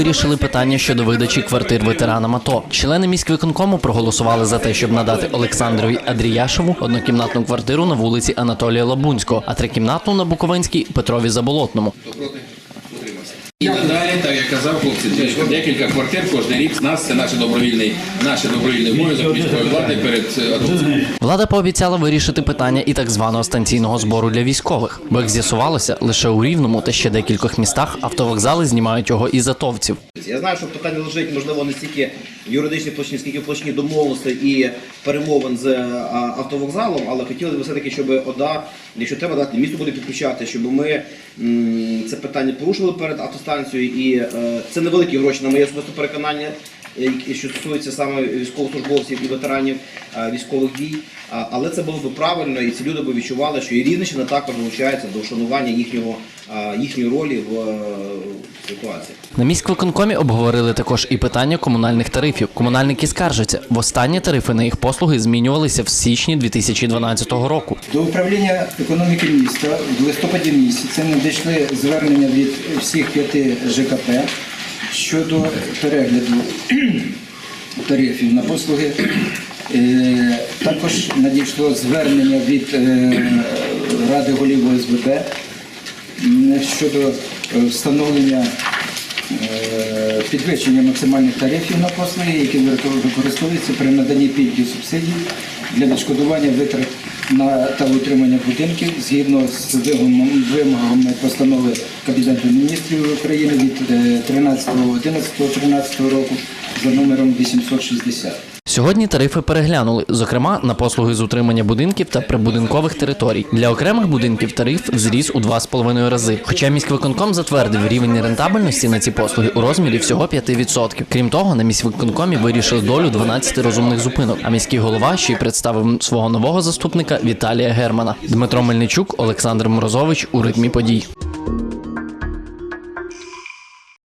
вирішили питання щодо видачі квартир ветеранам АТО. Члени міськвиконкому проголосували за те, щоб надати Олександрові Адріяшеву однокімнатну квартиру на вулиці Анатолія Лабунського, а трикімнатну на Буковинській Петрові Заболотному. І надалі, казав хлопці, декілька квартир кожен рік з нас це наш добровільний, наш добровільний обов'язок міської влади перед е, атовцями. Влада пообіцяла вирішити питання і так званого станційного збору для військових, бо як з'ясувалося, лише у Рівному та ще декількох містах автовокзали знімають його із атовців. Я знаю, що питання лежить, можливо, не стільки в юридичній площині, скільки в площині домовленостей і перемовин з автовокзалом, але хотіли б все-таки, щоб ОДА, якщо треба дати, місто буде підключати, щоб ми це питання порушили перед автостанцією. І е, це невеликі гроші, на моє особисте переконання, які- що стосується саме військовослужбовців і ветеранів е, військових дій. Але це було б правильно, і ці люди б відчували, що і Рівненщина також долучається до вшанування їхнього, їхньої ролі в е, ситуації. На міськвиконкомі обговорили також і питання комунальних тарифів. Комунальники скаржаться. Востаннє тарифи на їх послуги змінювалися в січні 2012 року. До управління економіки міста в листопаді місяці надійшли звернення від всіх п'яти ЖКП щодо перегляду тарифів на послуги. Е, Також надійшло звернення від е, Ради голів ОСББ щодо встановлення е, підвищення максимальних тарифів на послуги, які використовуються при наданні пільг і субсидій для відшкодування витрат на та утримання будинків згідно з вимогами постанови Кабінету міністрів України від е, 13.11.13 року за номером 860. Сьогодні тарифи переглянули, зокрема на послуги з утримання будинків та прибудинкових територій. Для окремих будинків тариф зріс у 2,5 рази. Хоча міськвиконком затвердив рівень рентабельності на ці послуги у розмірі всього 5%. Крім того, на міськвиконкомі вирішили долю 12 розумних зупинок. А міський голова ще й представив свого нового заступника Віталія Германа. Дмитро Мельничук, Олександр Морозович у ритмі подій.